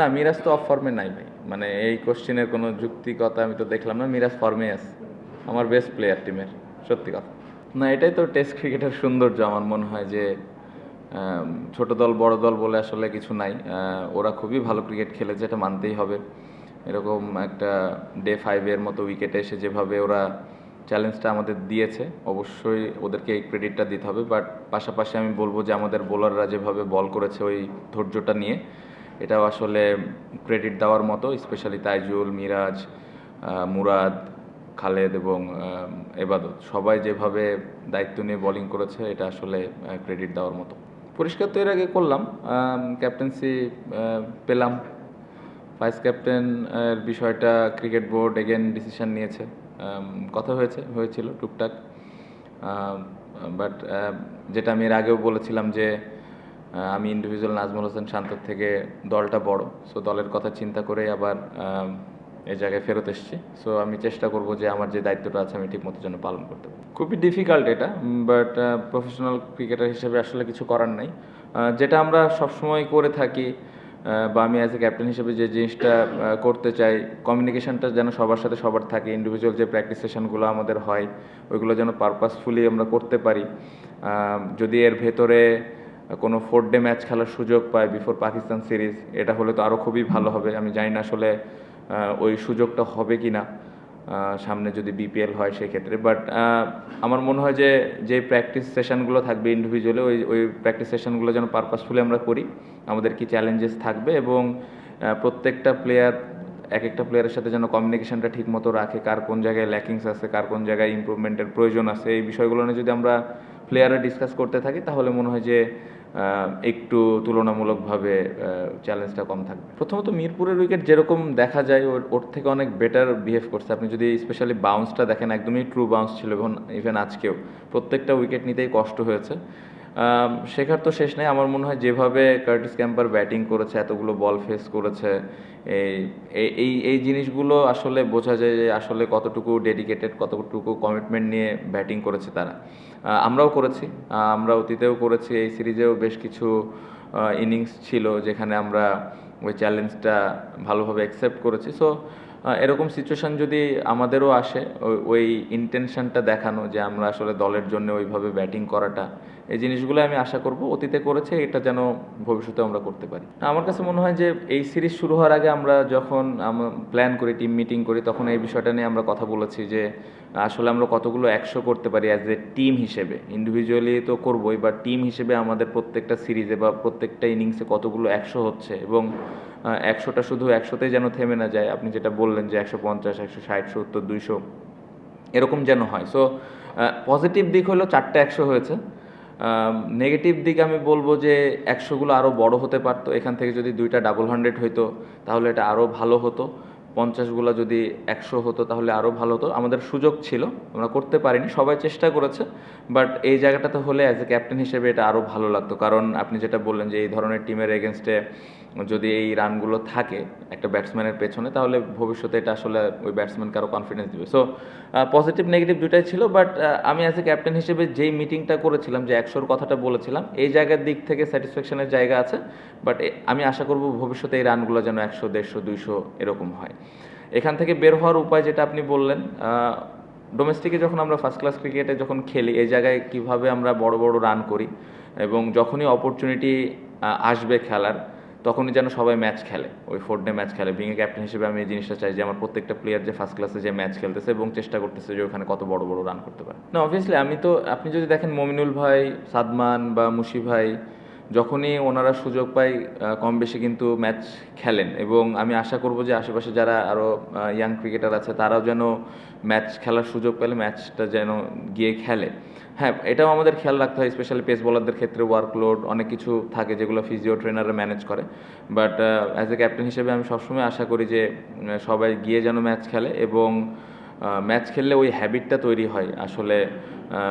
না, মিরাজ তো অফ ফর্মে নাই ভাই। মানে এই কোশ্চেনের কোনো যুক্তিকতা আমি তো দেখলাম না, মিরাজ ফর্মে আছে। আমার বেস্ট প্লেয়ার টিমের সত্যি কথা। না, এটাই তো টেস্ট ক্রিকেটের সৌন্দর্য আমার মনে হয় যে ছোট দল, বড় দল বলে আসলে কিছু নাই। ওরা খুবই ভালো ক্রিকেট খেলেছে এটা মানতেই হবে। এরকম একটা ডে ফাইভের মতো উইকেটে এসে যেভাবে ওরা চ্যালেঞ্জটা আমাদের দিয়েছে, অবশ্যই ওদেরকে এই ক্রেডিটটা দিতে হবে। বাট পাশাপাশি আমি বলব যে, আমাদের বোলাররা যেভাবে বল করেছে ওই ধৈর্যটা নিয়ে এটাও আসলে ক্রেডিট দেওয়ার মতো স্পেশালি তাইজুল, মিরাজ মুরাদ, খালেদ এবং এবাদত। সবাই যেভাবে দায়িত্ব নিয়ে বোলিং করেছে, এটা আসলে ক্রেডিট দেওয়ার মতো। পরিষ্কার তো এর আগে করলাম ক্যাপ্টেন্সি পেলাম। ভাইস ক্যাপ্টেন এর বিষয়টা ক্রিকেট বোর্ড এগেন ডিসিশন নিয়েছে। কথা হয়েছে, হয়েছিল টুকটাক। বাট যেটা আমি এর আগেও বলেছিলাম যে আমি ইন্ডিভিজুয়াল নাজমুল হোসেন শান্তর থেকে দলটা বড়। সো দলের কথা চিন্তা করে আবার এই জায়গায় ফেরত এসেছি। সো আমি চেষ্টা করব যে আমার যে দায়িত্বটা আছে, আমি ঠিকমতো যেন পালন করতে পারি। খুবই ডিফিকাল্ট এটা বাট প্রফেশনাল ক্রিকেটার হিসেবে আসলে কিছু করার নাই। যেটা আমরা সবসময় করে থাকি বা আমি অ্যাজ এ ক্যাপ্টেন হিসেবে যে জিনিসটা করতে চাই কমিউনিকেশনটা যেন সবার সাথে সবার থাকে ইন্ডিভিজুয়াল যে প্র্যাকটিস সেশনগুলো আমাদের হয়, ওইগুলো যেন পারপাসফুলি আমরা করতে পারি। যদি এর ভেতরে কোনো ফোর ডে ম্যাচ খেলার সুযোগ পায় বিফোর পাকিস্তান সিরিজ এটা হলে তো আরও খুবই ভালো হবে। আমি জানি না আসলে ওই সুযোগটা হবে কি না সামনে যদি বিপিএল হয় সেক্ষেত্রে। বাট আমার মনে হয় যে যে প্র্যাকটিস সেশনগুলো থাকবে ইন্ডিভিজুয়ালি ওই ওই প্র্যাকটিস সেশনগুলো যেন পারপাসফুলি আমরা করি, আমাদের কি চ্যালেঞ্জেস থাকবে এবং প্রত্যেকটা প্লেয়ার এক একটা প্লেয়ারের সাথে যেন কমিউনিকেশনটা ঠিক মতো রাখে, কার কোন জায়গায় ল্যাকিংস আছে, কার কোন জায়গায় ইমপ্রুভমেন্টের প্রয়োজন আছে, এই বিষয়গুলো নিয়ে যদি আমরা প্লেয়াররা ডিসকাস করতে থাকি, তাহলে মনে হয় যে একটু তুলনামূলকভাবে চ্যালেঞ্জটা কম থাকবে। প্রথমত মিরপুরের উইকেট যেরকম দেখা যায়, ওর ওর থেকে অনেক বেটার বিহেভ করছে। আপনি যদি স্পেশালি বাউন্সটা দেখেন, একদমই ট্রু বাউন্স ছিল এবং ইভেন আজকেও। প্রত্যেকটা উইকেট নিতেই কষ্ট হয়েছে। শেখার তো শেষ নেই। আমার মনে হয় যেভাবে কার্টিস ক্যাম্পার ব্যাটিং করেছে, এতগুলো বল ফেস করেছে, এই, এই- জিনিসগুলো আসলে বোঝা যায় যে আসলে কতটুকু ডেডিকেটেড কতটুকু কমিটমেন্ট নিয়ে ব্যাটিং করেছে তারা। আমরাও করেছি আমরা অতীতেও করেছি, এই সিরিজেও বেশ কিছু ইনিংস ছিল যেখানে আমরা ওই চ্যালেঞ্জটা ভালোভাবে অ্যাকসেপ্ট করেছি। সো এরকম সিচুয়েশন যদি আমাদেরও আসে ওই ইন্টেনশনটা দেখানো যে আমরা আসলে দলের জন্য ওইভাবে ব্যাটিং করাটা এই জিনিসগুলো আমি আশা করব অতীতে করেছে, এটা যেন ভবিষ্যতে আমরা করতে পারি। আমার কাছে মনে হয় যে এই সিরিজ শুরু হওয়ার আগে আমরা যখন প্ল্যান করি টিম মিটিং করি, তখন এই বিষয়টা নিয়ে আমরা কথা বলেছি যে, আসলে আমরা কতগুলো একশো করতে পারি অ্যাজ এ টিম হিসেবে। ইন্ডিভিজুয়ালি তো করবোই বা টিম হিসেবে আমাদের প্রত্যেকটা সিরিজে বা প্রত্যেকটা ইনিংসে কতগুলো একশো হচ্ছে এবং একশোটা শুধু একশোতেই যেন থেমে না যায়। আপনি যেটা বললেন যে একশো পঞ্চাশ, একশো ষাট, সত্তর, দুইশো, এরকম যেন হয়। সো পজিটিভ দিক হলো চারটে একশো হয়েছে। নেগেটিভ দিক আমি বলব যে একশোগুলো আরও বড় হতে পারতো। এখান থেকে যদি দুইটা ডাবল হান্ড্রেড হইতো, তাহলে এটা আরও ভালো হতো। পঞ্চাশগুলো যদি একশো হতো তাহলে আরও ভালো হতো। আমাদের সুযোগ ছিল, আমরা করতে পারিনি, সবাই চেষ্টা করেছে বাট এই জায়গাটাতে হলে অ্যাজ এ ক্যাপ্টেন হিসেবে এটা আরও ভালো লাগতো। কারণ আপনি যেটা বললেন যে এই ধরনের টিমের এগেনস্টে যদি এই রানগুলো থাকে একটা ব্যাটসম্যানের পেছনে, তাহলে ভবিষ্যতে এটা আসলে ওই ব্যাটসম্যানকে আরও কনফিডেন্স দিবে। সো পজিটিভ নেগেটিভ দুটাই ছিল বাট আমি অ্যাজ এ ক্যাপ্টেন হিসেবে যেই মিটিংটা করেছিলাম, যে একশোর কথাটা বলেছিলাম, এই জায়গার দিক থেকে স্যাটিসফ্যাকশনের জায়গা আছে বাট আমি আশা করব ভবিষ্যতে এই রানগুলো যেন একশো, দেড়শো, দুইশো এরকম হয়। এখান থেকে বের হওয়ার উপায় যেটা আপনি বললেন ডোমেস্টিকে যখন আমরা ফার্স্ট ক্লাস ক্রিকেটে যখন খেলি, এই জায়গায় কীভাবে আমরা বড় বড় রান করি এবং যখনই অপরচুনিটি আসবে খেলার, তখনই যেন সবাই ম্যাচ খেলে। ওই ফোর ডে ম্যাচ খেলে। বিং এ ক্যাপ্টেন হিসেবে আমি এই জিনিসটা চাই যে আমার প্রত্যেকটা প্লেয়ার যে ফার্স্ট ক্লাসে যে ম্যাচ খেলতেছে এবং চেষ্টা করতেছে যে ওখানে কত বড় বড় রান করতে পারে। না অবভিয়াসলি আমি তো, আপনি যদি দেখেন মমিনুল ভাই, সাদমান বা মুশি ভাই যখনই ওনারা সুযোগ পায় কম বেশি কিন্তু ম্যাচ খেলেন। এবং আমি আশা করব যে আশেপাশে যারা আরও ইয়াং ক্রিকেটার আছে, তারাও যেন ম্যাচ খেলার সুযোগ পেলে ম্যাচটা যেন গিয়ে খেলে। হ্যাঁ এটাও আমাদের খেয়াল রাখতে হয় স্পেশালি পেস বোলারদের ক্ষেত্রে ওয়ার্কলোড অনেক কিছু থাকে যেগুলো ফিজিও ট্রেনাররা ম্যানেজ করে। বাট অ্যাজ এ ক্যাপ্টেন হিসেবে আমি সবসময় আশা করি যে সবাই গিয়ে যেন ম্যাচ খেলে এবং ম্যাচ খেললে ওই হ্যাবিটটা তৈরি হয়। আসলে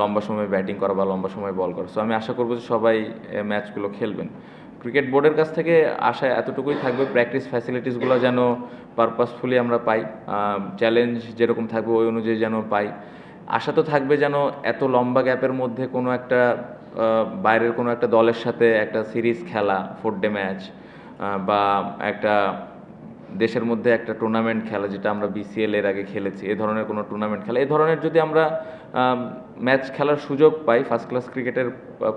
লম্বা সময় ব্যাটিং করা বা লম্বা সময় বল করা। সো আমি আশা করব যে সবাই ম্যাচগুলো খেলবেন। ক্রিকেট বোর্ডের কাছ থেকে আশা এতটুকুই থাকবে, প্র্যাকটিস ফ্যাসিলিটিসগুলো যেন পারপাসফুলি আমরা পাই চ্যালেঞ্জ যেরকম থাকবে ওই অনুযায়ী যেন পাই। আশা তো থাকবে যেন এত লম্বা গ্যাপের মধ্যে কোনো একটা বাইরের কোনো একটা দলের সাথে একটা সিরিজ খেলা ফোর ডে ম্যাচ বা একটা দেশের মধ্যে একটা টুর্নামেন্ট খেলা যেটা আমরা বিসিএল এর আগে খেলেছি, এ ধরনের কোনো টুর্নামেন্ট খেলা। এই ধরনের যদি আমরা ম্যাচ খেলার সুযোগ পাই ফার্স্ট ক্লাস ক্রিকেটের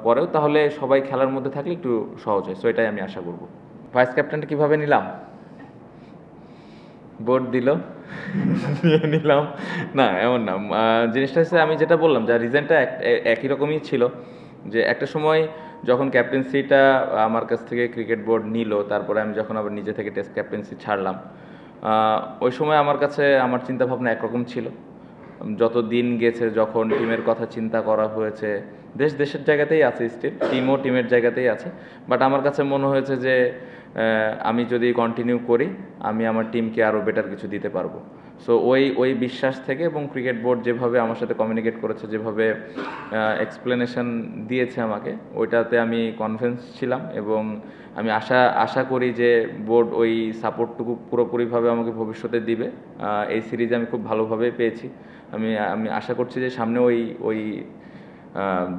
পরেও, তাহলে সবাই খেলার মধ্যে থাকলে একটু সহজ হয়। সো এটাই আমি আশা করব। ভাইস ক্যাপ্টেনটা কীভাবে নিলাম? বোর্ড দিল? নিলাম। না, এমন না। জিনিসটা হচ্ছে, আমি যেটা বললাম, যে রিজনটা একই রকমই ছিল, যে একটা সময় যখন ক্যাপ্টেন্সিটা আমার কাছ থেকে ক্রিকেট বোর্ড নিল, তারপরে আমি যখন আবার নিজে থেকে টেস্ট ক্যাপ্টেন্সি ছাড়লাম ওই সময় আমার কাছে আমার চিন্তা ভাবনা একরকম ছিল। যত দিন গেছে, যখন টিমের কথা চিন্তা করা হয়েছে, দেশ দেশের জায়গাতেই আছে স্টিল টিমও টিমের জায়গাতেই আছে বাট আমার কাছে মনে হয়েছে যে আমি যদি কন্টিনিউ করি, আমি আমার টিমকে আরও বেটার কিছু দিতে পারব। সো ওই ওই বিশ্বাস থেকে এবং ক্রিকেট বোর্ড যেভাবে আমার সাথে কমিউনিকেট করেছে, যেভাবে এক্সপ্লেনেশন দিয়েছে আমাকে, ওইটাতে আমি কনফিডেন্স ছিলাম এবং আমি আশা আশা করি যে বোর্ড ওই সাপোর্টটুকু পুরোপুরিভাবে আমাকে ভবিষ্যতে দিবে। এই সিরিজে আমি খুব ভালোভাবে পেয়েছি। আমি আমি আশা করছি যে সামনে ওই ওই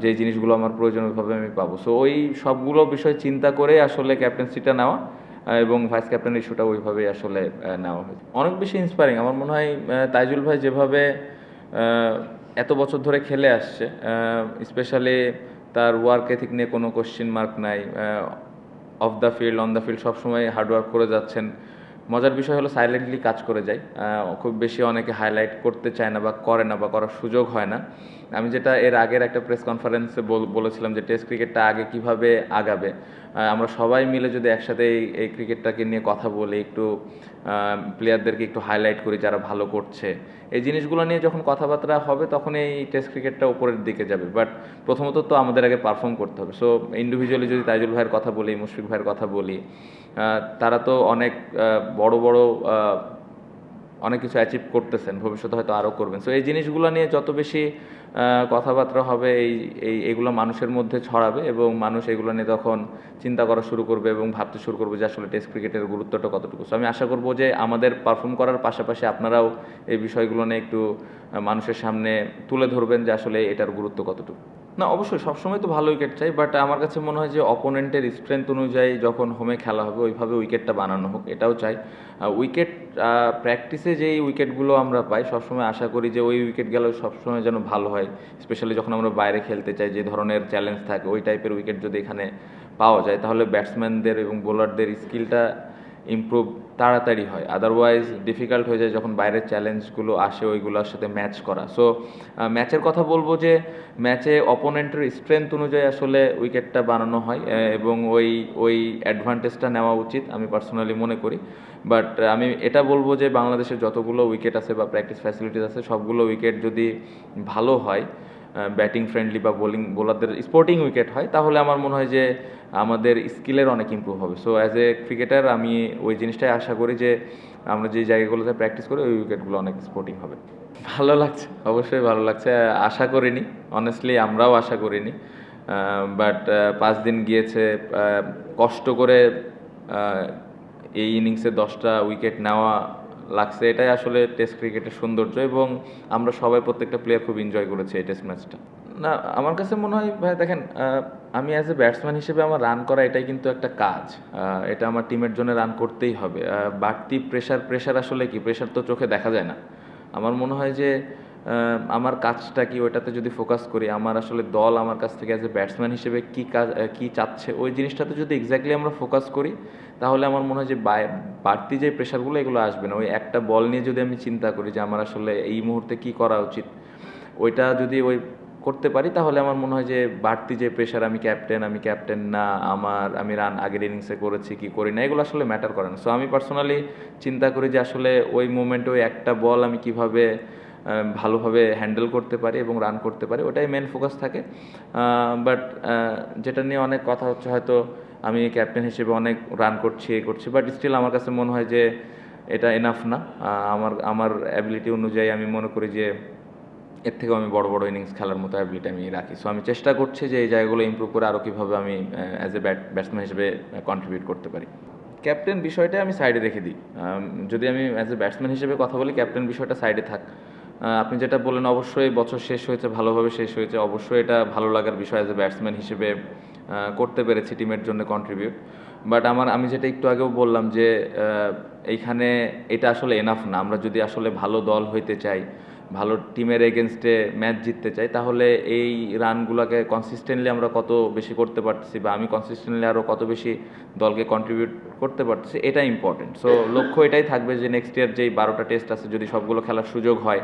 যে জিনিসগুলো আমার প্রয়োজনীয়ভাবে আমি পাবো। সো ওই সবগুলো বিষয় চিন্তা করে আসলে ক্যাপ্টেন্সিটা নেওয়া এবং ভাইস ক্যাপ্টেন ইস্যুটা ওইভাবেই আসলে নেওয়া হয়েছে। অনেক বেশি ইন্সপায়ারিং আমার মনে হয় তাইজুল ভাই যেভাবে এত বছর ধরে খেলে আসছে স্পেশালি তার ওয়ার্ক এথিক নিয়ে কোনো কোশ্চিন মার্ক নাই off the field on the field সবসময় হার্ডওয়ার্ক করে যাচ্ছেন। মজার বিষয় হলো সাইলেন্টলি কাজ করে যায়। খুব বেশি অনেকে হাইলাইট করতে চায় না বা করে না বা করার সুযোগ হয় না। আমি যেটা এর আগের একটা প্রেস কনফারেন্সে বলেছিলাম যে টেস্ট ক্রিকেটটা আগে কীভাবে আগাবে। আমরা সবাই মিলে যদি একসাথে এই এই ক্রিকেটটাকে নিয়ে কথা বলি, একটু প্লেয়ারদেরকে একটু হাইলাইট করি যারা ভালো করছে, এই জিনিসগুলো নিয়ে যখন কথাবার্তা হবে তখন এই টেস্ট ক্রিকেটটা উপরের দিকে যাবে। বাট প্রথমত তো আমাদের আগে পারফর্ম করতে হবে। সো ইন্ডিভিজুয়ালি যদি তাইজুল ভাইয়ের কথা বলি, মুশফিক ভাইয়ের কথা বলি তারা তো অনেক বড় বড় অনেক কিছু অ্যাচিভ করতেছেন, ভবিষ্যতে হয়তো আরও করবেন। সো এই জিনিসগুলো নিয়ে যত বেশি কথাবার্তা হবে, এই এই, এগুলো মানুষের মধ্যে ছড়াবে এবং মানুষ এগুলো নিয়ে তখন চিন্তা করা শুরু করবে এবং ভাবতে শুরু করবে যে আসলে টেস্ট ক্রিকেটের গুরুত্বটা কতটুকু। সো আমি আশা করব যে আমাদের পারফর্ম করার পাশাপাশি আপনারাও এই বিষয়গুলো নিয়ে একটু মানুষের সামনে তুলে ধরবেন যে আসলে এটার গুরুত্ব কতটুকু। না, অবশ্যই, সবসময় তো ভালো উইকেট চাই বাট আমার কাছে মনে হয় যে অপোনেন্টের স্ট্রেংথ অনুযায়ী যখন হোমে খেলা হবে, ওইভাবে উইকেটটা বানানো হোক, এটাও চাই। উইকেট প্র্যাকটিসে যেই উইকেটগুলো আমরা পাই, সবসময় আশা করি যে ওই উইকেট গেলেও সবসময় যেন ভালো হয় স্পেশালি যখন আমরা বাইরে খেলতে চাই, যে ধরনের চ্যালেঞ্জ থাকে, ওই টাইপের উইকেট যদি এখানে পাওয়া যায়, তাহলে ব্যাটসম্যানদের এবং বোলারদের স্কিলটা ইমপ্রুভ তাড়াতাড়ি হয়। আদারওয়াইজ ডিফিকাল্ট হয়ে যায় যখন বাইরের চ্যালেঞ্জগুলো আসে, ওইগুলোর সাথে ম্যাচ করা। সো ম্যাচের কথা বলব যে ম্যাচে অপোনেন্টের স্ট্রেংথ অনুযায়ী আসলে উইকেটটা বানানো হয় এবং ওই ওই অ্যাডভান্টেজটা নেওয়া উচিত আমি পার্সোনালি মনে করি। বাট আমি এটা বলব যে বাংলাদেশের যতগুলো উইকেট আছে বা প্র্যাকটিস ফ্যাসিলিটিস আছে, সবগুলো উইকেট যদি ভালো হয় ব্যাটিং ফ্রেন্ডলি বা বোলিং বোলারদের স্পোর্টিং উইকেট হয় তাহলে আমার মনে হয় যে আমাদের স্কিলের অনেক ইমপ্রুভ হবে। সো অ্যাজ এ ক্রিকেটার আমি ওই জিনিসটাই আশা করি যে আমরা যে জায়গাগুলোতে প্র্যাকটিস করি ওই উইকেটগুলো অনেক স্পোর্টিং হবে। ভালো লাগছে। অবশ্যই ভালো লাগছে। আশা করিনি অনেস্টলি আমরাও আশা করিনি। বাট পাঁচ দিন গিয়েছে কষ্ট করে এই ইনিংসে দশটা উইকেট নেওয়া লাগছে। এটাই আসলে টেস্ট ক্রিকেটের সৌন্দর্য এবং আমরা সবাই প্রত্যেকটা প্লেয়ার খুব এনজয় করেছি এই টেস্ট ম্যাচটা না, আমার কাছে মনে হয়, ভাই, দেখেন আমি অ্যাজ এ ব্যাটসম্যান হিসেবে আমার রান করা এটাই কিন্তু একটা কাজ। এটা আমার টিমের জন্য রান করতেই হবে। বাড়তি প্রেশার প্রেশার আসলে কি? প্রেশার তো চোখে দেখা যায় না। আমার মনে হয় যে আমার কাজটা কি ওইটাতে যদি ফোকাস করি, আমার আসলে দল আমার কাছ থেকে অ্যাজ এ ব্যাটসম্যান হিসেবে কী কাজ কী চাচ্ছে, ওই জিনিসটাতে যদি এক্স্যাক্টলি আমরা ফোকাস করি, তাহলে আমার মনে হয় যে বাড়তি যে প্রেশারগুলো এগুলো আসবে না। ওই একটা বল নিয়ে যদি আমি চিন্তা করি যে আমার আসলে এই মুহূর্তে কি করা উচিত, ওইটা যদি ওই করতে পারি, তাহলে আমার মনে হয় যে বাড়তি যে প্রেশার আমি ক্যাপ্টেন আমি ক্যাপ্টেন না, আমার, আমি রান আগের ইনিংসে করেছি, কি করি না, এগুলো আসলে ম্যাটার করে না। সো আমি পার্সোনালি চিন্তা করি যে আসলে ওই মোমেন্টে ওই একটা বল আমি কীভাবে ভালোভাবে হ্যান্ডেল করতে পারি এবং রান করতে পারি, ওটাই মেন ফোকাস থাকে। বাট যেটা নিয়ে অনেক কথা হচ্ছে, হয়তো আমি ক্যাপ্টেন হিসেবে অনেক রান করছি, এ করছি বাট স্টিল আমার কাছে মনে হয় যে এটা এনাফ না। আমার আমার অ্যাবিলিটি অনুযায়ী আমি মনে করি যে এর থেকেও আমি বড় বড় ইনিংস খেলার মতো অ্যাবিলিটি আমি রাখি। সো আমি চেষ্টা করছি যে এই জায়গাগুলো ইমপ্রুভ করে আরও কীভাবে আমি অ্যাজ এ ব্যাট ব্যাটসম্যান হিসেবে কন্ট্রিবিউট করতে পারি। ক্যাপ্টেন বিষয়টা আমি সাইডে রেখে দিই। যদি আমি অ্যাজ এ ব্যাটসম্যান হিসেবে কথা বলি ক্যাপ্টেন বিষয়টা সাইডে থাক। আপনি যেটা বললেন, অবশ্যই বছর শেষ হয়েছে, ভালোভাবে শেষ হয়েছে। অবশ্যই এটা ভালো লাগার বিষয় অ্যাজ এ ব্যাটসম্যান হিসেবে করতে পেরেছি টিমের জন্য কন্ট্রিবিউট বাট আমার, আমি যেটা একটু আগেও বললাম যে এইখানে এটা আসলে এনাফ না। আমরা যদি আসলে ভালো দল হইতে চাই, ভালো টিমের এগেনস্টে ম্যাচ জিততে চাই, তাহলে এই রানগুলোকে কনসিস্টেন্টলি আমরা কত বেশি করতে পারতেছি বা আমি কনসিস্টেন্টলি আরও কত বেশি দলকে কন্ট্রিবিউট করতে পারতেছি এটা ইম্পর্টেন্ট সো লক্ষ্য এটাই থাকবে যে নেক্সট ইয়ার যেই বারোটা টেস্ট আছে, যদি সবগুলো খেলার সুযোগ হয়,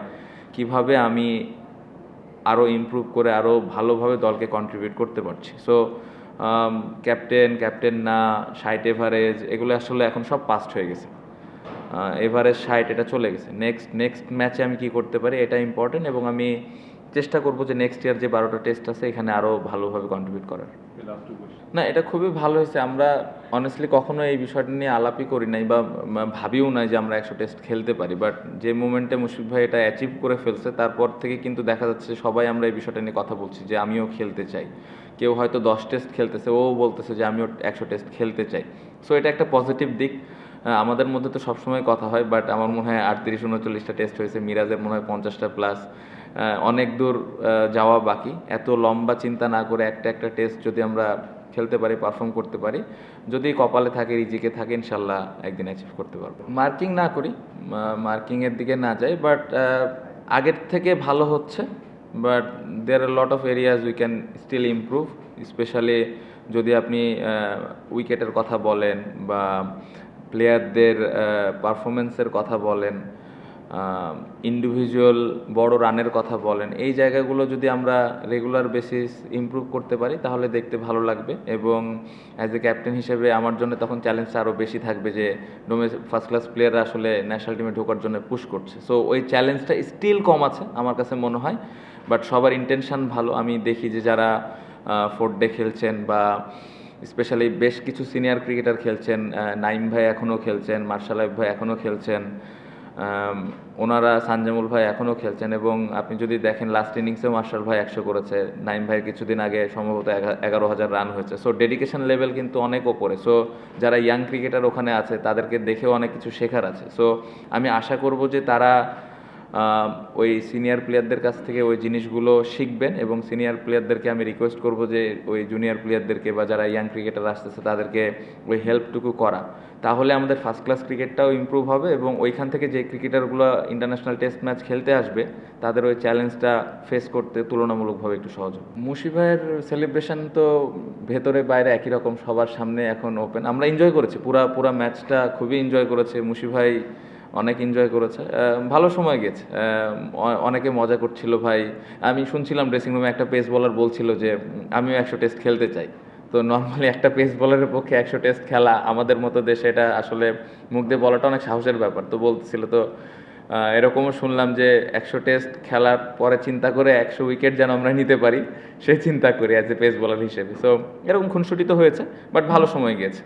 কীভাবে আমি আরও ইমপ্রুভ করে আরও ভালোভাবে দলকে কন্ট্রিবিউট করতে পারছি। সো ক্যাপ্টেন ক্যাপ্টেন না সাইট এভারেজ এগুলো আসলে এখন সব পাস্ট হয়ে গেছে। এভারেজ সাইট এটা চলে গেছে। নেক্সট নেক্সট ম্যাচে আমি কি করতে পারি, এটা ইম্পর্টেন্ট এবং আমি চেষ্টা করব যে নেক্সট ইয়ার যে বারোটা টেস্ট আছে এখানে আরও ভালোভাবে কন্ট্রিবিউট করার। না এটা খুবই ভালো হয়েছে। আমরা অনেস্টলি কখনো এই বিষয়টা নিয়ে আলাপই করি নাই বা ভাবিও নাই যে আমরা একশো টেস্ট খেলতে পারি। বাট যে মোমেন্টে মুশফিক ভাই এটা অ্যাচিভ করে ফেলছে তারপর থেকে কিন্তু দেখা যাচ্ছে সবাই আমরা এই বিষয়টা নিয়ে কথা বলছি যে আমিও খেলতে চাই। কেউ হয়তো দশ টেস্ট খেলতেছে ও বলতেছে যে আমিও একশো টেস্ট খেলতে চাই। সো এটা একটা পজিটিভ দিক। আমাদের মধ্যে তো সবসময় কথা হয় বাট আমার মনে হয় আটত্রিশ উনচল্লিশটা টেস্ট হয়েছে। মিরাজের মনে হয় পঞ্চাশটা প্লাস অনেক দূর যাওয়া বাকি। এত লম্বা চিন্তা না করে একটা একটা টেস্ট যদি আমরা খেলতে পারি পারফর্ম করতে পারি, যদি কপালে থাকে, রিজিকে থাকে, ইনশাল্লাহ একদিন অ্যাচিভ করতে পারব। মার্কিং না করি মার্কিংয়ের দিকে না যাই বাট আগের থেকে ভালো হচ্ছে but there are lot of areas we can still improve specially যদি আপনি উইকেটের কথা বলেন বা প্লেয়ারদের পারফরমেন্সের কথা বলেন ইন্ডিভিজুয়াল বড় রানের কথা বলেন, এই জায়গাগুলো যদি আমরা রেগুলার বেসিস ইমপ্রুভ করতে পারি, তাহলে দেখতে ভালো লাগবে। এবং অ্যাজ এ ক্যাপ্টেন হিসেবে আমার জন্য তখন চ্যালেঞ্জটা আরও বেশি থাকবে যে ডোমে ফার্স্ট ক্লাস প্লেয়াররা আসলে ন্যাশনাল টিমে ঢোকার জন্য পুশ করছে। সো ওই চ্যালেঞ্জটা স্টিল কম আছে, আমার কাছে মনে হয়। বাট সবার ইন্টেনশন ভালো, আমি দেখি যে যারা ফোর্থ ডে খেলছেন বা স্পেশালি বেশ কিছু সিনিয়র ক্রিকেটার খেলছেন নাইম ভাই এখনও খেলছেন, মার্শাল ভাই এখনও খেলছেন। ওনারা সানজামুল ভাই এখনও খেলছেন এবং আপনি যদি দেখেন লাস্ট ইনিংসেও মার্শাল ভাই একশো করেছে, নাইম ভাইয়ের কিছুদিন আগে সম্ভবত এগারো হাজার রান হয়েছে। সো ডেডিকেশন লেভেল কিন্তু অনেক ওপরে। সো যারা ইয়াং ক্রিকেটার ওখানে আছে, তাদেরকে দেখেও অনেক কিছু শেখার আছে। সো আমি আশা করব যে তারা ওই সিনিয়র প্লেয়ারদের কাছ থেকে ওই জিনিসগুলো শিখবেন এবং সিনিয়র প্লেয়ারদেরকে আমি রিকোয়েস্ট করব যে ওই জুনিয়র প্লেয়ারদেরকে বা যারা ইয়াং ক্রিকেটার আসতেছে, তাদেরকে ওই হেল্পটুকু করা। তাহলে আমাদের ফার্স্ট ক্লাস ক্রিকেটটাও ইমপ্রুভ হবে এবং ওইখান থেকে যে ক্রিকেটারগুলো ইন্টারন্যাশনাল টেস্ট ম্যাচ খেলতে আসবে, তাদের ওই চ্যালেঞ্জটা ফেস করতে তুলনামূলকভাবে একটু সহজ হবে। মুশি ভাইয়ের সেলিব্রেশন তো ভেতরে বাইরে একই রকম, সবার সামনে এখন ওপেন আমরা এনজয় করেছি, পুরা পুরা ম্যাচটা খুবই এনজয় করেছে মুশি ভাই। অনেক এনজয় করেছে। ভালো সময় গেছে। অনেকে মজা করছিল ভাই। আমি শুনছিলাম ড্রেসিং রুমে একটা পেস বলার বলছিল যে আমিও একশো টেস্ট খেলতে চাই। তো নর্মালি একটা পেস বলারের পক্ষে একশো টেস্ট খেলা আমাদের মতো দেশে এটা আসলে মুখ দিয়ে বলাটা অনেক সাহসের ব্যাপার। তো বলছিল তো এরকমও শুনলাম যে, একশো টেস্ট খেলার পরে চিন্তা করে একশো উইকেট যেন আমরা নিতে পারি সেই চিন্তা করি অ্যাজ এ পেস বলার হিসেবে। সো এরকম খুনসুটি তো হয়েছে বাট ভালো সময় গিয়েছে